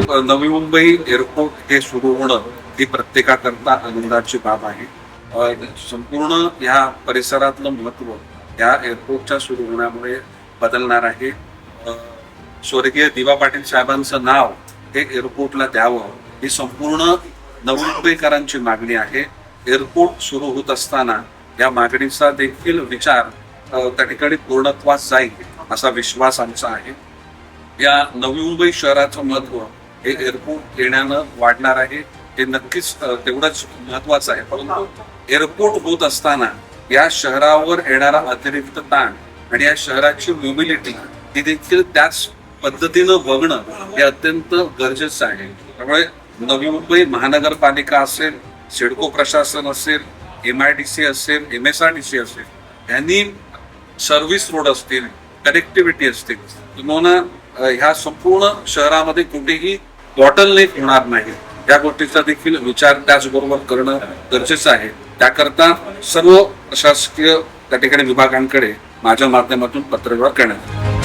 Navi Mumbai airport हे सुरू होणं ही प्रत्येकाकरता आनंदाची बाब आहे. संपूर्ण ह्या परिसरातलं महत्त्व या एअरपोर्टच्या सुरू होण्यामुळे बदलणार आहे. स्वर्गीय दिवा पाटील साहेबांचं नाव हे एअरपोर्टला द्यावं ही संपूर्ण नवी मुंबईकरांची मागणी आहे. एअरपोर्ट सुरू होत असताना या मागणीचा देखील विचार त्या ठिकाणी पूर्णत्वास जाईल असा विश्वास आमचा आहे. या नवी मुंबई शहराचं महत्त्व हे एअरपोर्ट येण्यानं वाढणार आहे हे नक्कीच तेवढंच महत्वाचं आहे. परंतु एअरपोर्ट होत असताना या शहरावर येणारा अतिरिक्त ताण आणि या शहराची मोबिलिटी ही देखील त्याच पद्धतीनं बघणं हे अत्यंत गरजेचं आहे. त्यामुळे नवी मुंबई महानगरपालिका असेल सिडको प्रशासन असेल एम आय डी सी असेल M S R D C असेल यांनी सर्व्हिस रोड असतील कनेक्टिव्हिटी असतील किंवा ह्या संपूर्ण शहरामध्ये कुठेही बॉटलनेक होणार नाही या गोष्टीचा देखील विचार त्याचबरोबर करणं गरजेचं आहे त्याकरता सर्व प्रशासकीय त्या ठिकाणी विभागांकडे माझ्या माध्यमातून पत्रव्यवहार करण्यात आला.